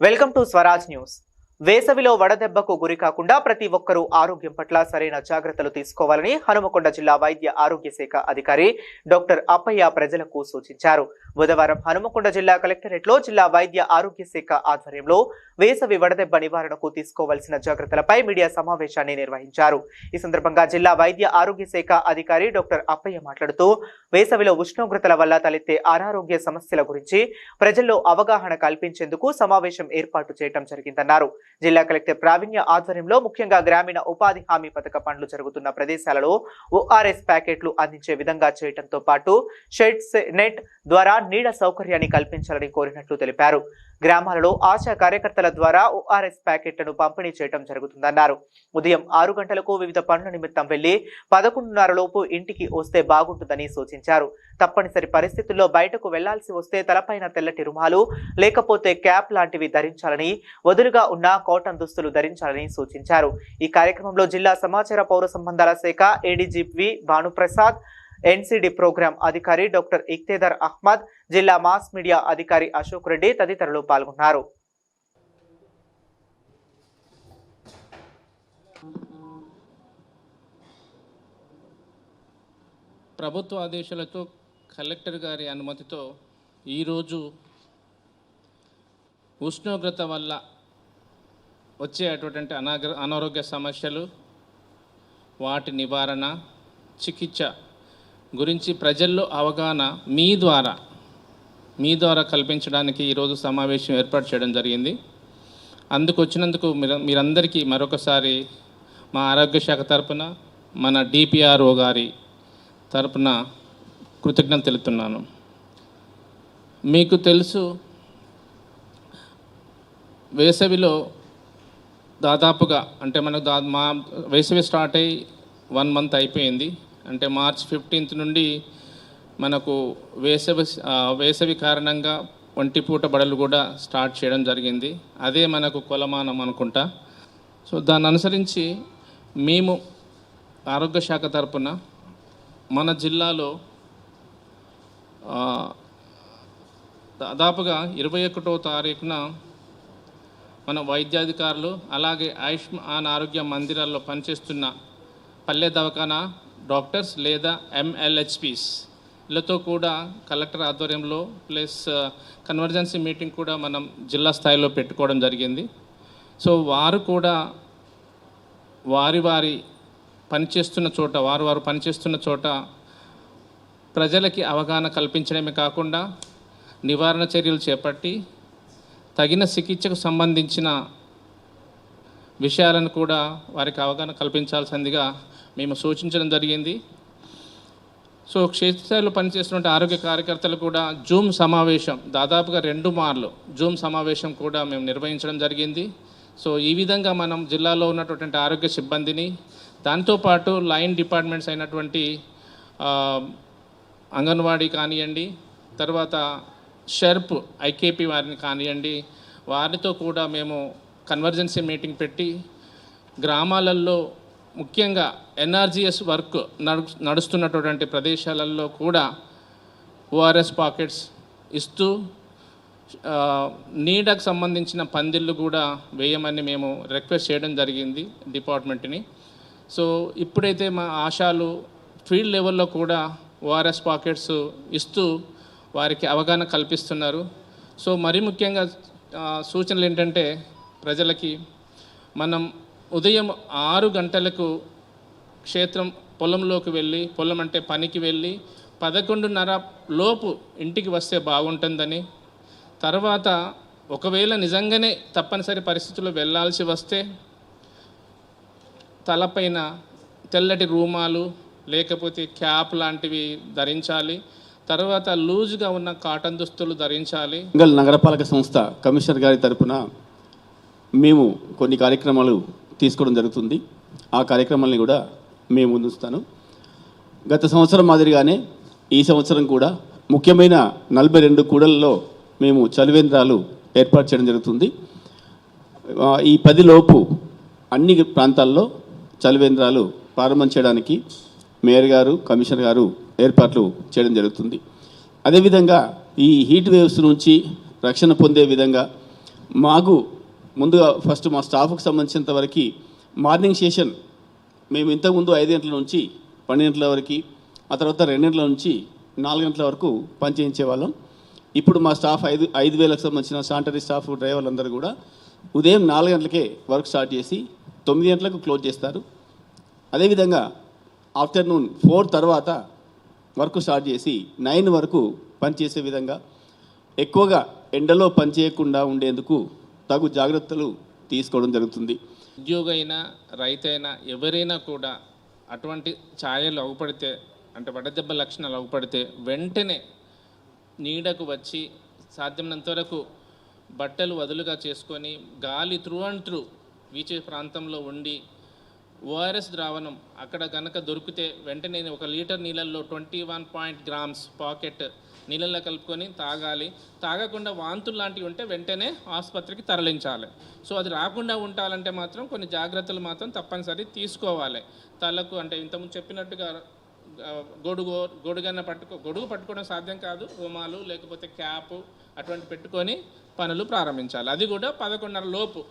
Welcome to Swaraj news వేసవిలో వడదెబ్బకు గురి కాకుండా ప్రతి ఒక్కరూ ఆరోగ్యం పట్ల సరైన జాగ్రత్తలు తీసుకోవాలని హనుమకొండ జిల్లా వైద్య ఆరోగ్య శాఖ అధికారి డాక్టర్ అప్పయ్య ప్రజలకు సూచించారు. బుధవారం హనుమకొండ జిల్లా కలెక్టరేట్లో జిల్లా వైద్య ఆరోగ్య శాఖ ఆధ్వర్యంలో వేసవి వడదెబ్బ నివారణకు తీసుకోవాల్సిన జాగ్రత్తలపై మీడియా సమావేశాన్ని నిర్వహించారు. ఈ సందర్భంగా జిల్లా వైద్య ఆరోగ్య శాఖ అధికారి డాక్టర్ అప్పయ్య మాట్లాడుతూ వేసవిలో ఉష్ణోగ్రతల వల్ల తలెత్తే అనారోగ్య సమస్యల గురించి ప్రజల్లో అవగాహన కల్పించేందుకు సమావేశం ఏర్పాటు చేయడం జరిగిందన్నారు. జిల్లా కలెక్టర్ ప్రావీణ్య ఆధ్వర్యంలో ముఖ్యంగా గ్రామీణ ఉపాధి హామీ పథక పనులు జరుగుతున్న ప్రదేశాలలో ఓఆర్ఎస్ ప్యాకెట్లు అందించే విధంగా చేయడంతో పాటు షెడ్స్ నెట్ ద్వారా నీడ సౌకర్యాన్ని కల్పించాలని కోరినట్లు తెలిపారు. గ్రామాలలో ఆశా కార్యకర్తల ద్వారా ఓఆర్ఎస్ ప్యాకెట్లను పంపిణీ చేయడం జరుగుతుందన్నారు. ఉదయం ఆరు గంటలకు వివిధ పనుల నిమిత్తం వెళ్ళి పదకొండున్నర లోపు ఇంటికి వస్తే బాగుంటుందని సూచించారు. తప్పనిసరి పరిస్థితుల్లో బయటకు వెళ్ళాల్సి వస్తే తలపైన తెల్లటి రుమాలు లేకపోతే క్యాప్ లాంటివి ధరించాలని వదులుగా ఉన్న కాటన్ దుస్తులు ధరించాలని సూచించారు. ఈ కార్యక్రమంలో జిల్లా సమాచార పౌర సంబంధాల శాఖ ఏడీజీపీ భానుప్రసాద్ ఎన్సిడి ప్రోగ్రాం అధికారి డాక్టర్ ఇక్తేదర్ అహ్మద్ జిల్లా మాస్ మీడియా అధికారి అశోక్ రెడ్డి తదితరులు పాల్గొన్నారు. ప్రభుత్వ ఆదేశాలతో కలెక్టర్ గారి అనుమతితో ఈరోజు ఉష్ణోగ్రత వల్ల వచ్చే అటువంటి అనారోగ్య సమస్యలు వాటి నివారణ చికిత్స గురించి ప్రజల్లో అవగాహన మీ ద్వారా మీ ద్వారా కల్పించడానికి ఈరోజు సమావేశం ఏర్పాటు చేయడం జరిగింది. అందుకు వచ్చినందుకు మీరు మీరందరికీ మరొకసారి మా ఆరోగ్య శాఖ తరపున మన డిపిఆర్ఓ గారి తరపున కృతజ్ఞత తెలుపుతున్నాను. మీకు తెలుసు వేసవిలో దాదాపుగా అంటే మనకు దా మా వేసవి స్టార్ట్ అయ్యి వన్ మంత్ అయిపోయింది. అంటే మార్చ్ ఫిఫ్టీన్త్ నుండి మనకు వేసవి వేసవి కారణంగా ఒంటిపూట బడలు కూడా స్టార్ట్ చేయడం జరిగింది. అదే మనకు కొలమానం అనుకుంటా. సో దాన్ని అనుసరించి మేము ఆరోగ్య శాఖ తరపున మన జిల్లాలో దాదాపుగా ఇరవై ఒకటో తారీఖున మన వైద్యాధికారులు అలాగే ఆయుష్మాన్ ఆరోగ్య మందిరాల్లో పనిచేస్తున్న పల్లె దవాఖానా డాక్టర్స్ లేదా ఎంఎల్హెచ్పిస్లతో కూడా కలెక్టర్ ఆధ్వర్యంలో ప్లస్ కన్వర్జెన్సీ మీటింగ్ కూడా మనం జిల్లా స్థాయిలో పెట్టుకోవడం జరిగింది. సో వారు కూడా వారి వారి పనిచేస్తున్న చోట వారు వారు పనిచేస్తున్న చోట ప్రజలకి అవగాహన కల్పించడమే కాకుండా నివారణ చర్యలు చేపట్టి తగిన చికిత్సకు సంబంధించిన విషయాలను కూడా వారికి అవగాహన కల్పించాల్సిందిగా మేము సూచించడం జరిగింది. సో క్షేత్రస్థాయిలో పనిచేస్తున్న ఆరోగ్య కార్యకర్తలు కూడా జూమ్ సమావేశం దాదాపుగా రెండు మార్లు జూమ్ సమావేశం కూడా మేము నిర్వహించడం జరిగింది. సో ఈ విధంగా మనం జిల్లాలో ఉన్నటువంటి ఆరోగ్య సిబ్బందిని దాంతోపాటు లైన్ డిపార్ట్మెంట్స్ అయినటువంటి అంగన్వాడీ కానివ్వండి తర్వాత షెర్ప్ ఐకేపీ వారిని కానివ్వండి వారితో కూడా మేము కన్వర్జెన్సీ మీటింగ్ పెట్టి గ్రామాలలో ముఖ్యంగా ఎన్ఆర్జిఎస్ వర్క్ నడు నడుస్తున్నటువంటి ప్రదేశాలలో కూడా ఓఆర్ఎస్ పాకెట్స్ ఇస్తూ నీడకు సంబంధించిన పందిళ్ళు కూడా వేయమని మేము రిక్వెస్ట్ చేయడం జరిగింది డిపార్ట్మెంట్ని. సో ఇప్పుడైతే మా ఆశాలు ఫీల్డ్ లెవెల్లో కూడా ఓఆర్ఎస్ పాకెట్స్ ఇస్తూ వారికి అవగాహన కల్పిస్తున్నారు. సో మరీ ముఖ్యంగా సూచనలు ఏంటంటే ప్రజలకి మనం ఉదయం ఆరు గంటలకు క్షేత్రం పొలంలోకి వెళ్ళి పొలం అంటే పనికి వెళ్ళి పదకొండున్నర లోపు ఇంటికి వస్తే బాగుంటుందని తర్వాత ఒకవేళ నిజంగానే తప్పనిసరి పరిస్థితుల్లో వెళ్ళాల్సి వస్తే తలపైన తెల్లటి రూమాలు లేకపోతే క్యాప్ లాంటివి ధరించాలి తర్వాత లూజ్గా ఉన్న కాటన్ దుస్తులు ధరించాలి. నగరపాలక సంస్థ కమిషనర్ గారి తరపున మేము కొన్ని కార్యక్రమాలు తీసుకోవడం జరుగుతుంది. ఆ కార్యక్రమాలని కూడా మేము ముందుస్తాను గత సంవత్సరం మాదిరిగానే ఈ సంవత్సరం కూడా ముఖ్యమైన నలభై రెండు కూడలలో మేము చలివేంద్రాలు ఏర్పాటు చేయడం జరుగుతుంది. ఈ పదిలోపు అన్ని ప్రాంతాల్లో చలివేంద్రాలు ప్రారంభం చేయడానికి మేయర్ గారు కమిషనర్ గారు ఏర్పాట్లు చేయడం జరుగుతుంది. అదేవిధంగా ఈ హీట్ వేవ్స్ నుంచి రక్షణ పొందే విధంగా మాకు ముందుగా ఫస్ట్ మా స్టాఫ్కి సంబంధించినంత వరకు మార్నింగ్ సెషన్ మేము ఇంతకుముందు ఐదు గంటల నుంచి పన్నెండు గంటల వరకు ఆ తర్వాత రెండు గంటల నుంచి నాలుగు గంటల వరకు పనిచేయించే వాళ్ళం. ఇప్పుడు మా స్టాఫ్ ఐదు ఐదు వేలకు సంబంధించిన శానిటరీ స్టాఫ్ డ్రైవర్లందరూ కూడా ఉదయం నాలుగు గంటలకే వర్క్ స్టార్ట్ చేసి తొమ్మిది గంటలకు క్లోజ్ చేస్తారు. అదేవిధంగా ఆఫ్టర్నూన్ ఫోర్ తర్వాత వర్క్ స్టార్ట్ చేసి నైన్ వరకు పనిచేసే విధంగా ఎక్కువగా ఎండలో పనిచేయకుండా ఉండేందుకు తగు జాగ్రత్తలు తీసుకోవడం జరుగుతుంది. ఉద్యోగైనా అయినా రైతైనా ఎవరైనా కూడా అటువంటి ఛాయలు అగుపడితే అంటే వడదెబ్బ లక్షణాలు అగుపడితే వెంటనే నీడకు వచ్చి సాధ్యమైనంత వరకు బట్టలు వదులుగా చేసుకొని గాలి త్రూ అండ్ త్రూ వీచే ప్రాంతంలో ఉండి ఓఆర్ఎస్ ద్రావణం అక్కడ కనుక దొరికితే వెంటనే ఒక లీటర్ నీళ్ళల్లో twenty one point grams packet నీళ్ళల్లో కలుపుకొని తాగాలి. తాగకుండా వాంతులు లాంటివి ఉంటే వెంటనే ఆసుపత్రికి తరలించాలి. సో అది రాకుండా ఉండాలంటే మాత్రం కొన్ని జాగ్రత్తలు మాత్రం తప్పనిసరి తీసుకోవాలి. తలకు అంటే ఇంతకుముందు చెప్పినట్టుగా గొడుగు గొడుగన్న పట్టుకో గొడుగు పట్టుకోవడం సాధ్యం కాదు. రుమాలు లేకపోతే క్యాప్ అటువంటి పెట్టుకొని పనులు ప్రారంభించాలి. అది కూడా పదకొండున్నర లోపు.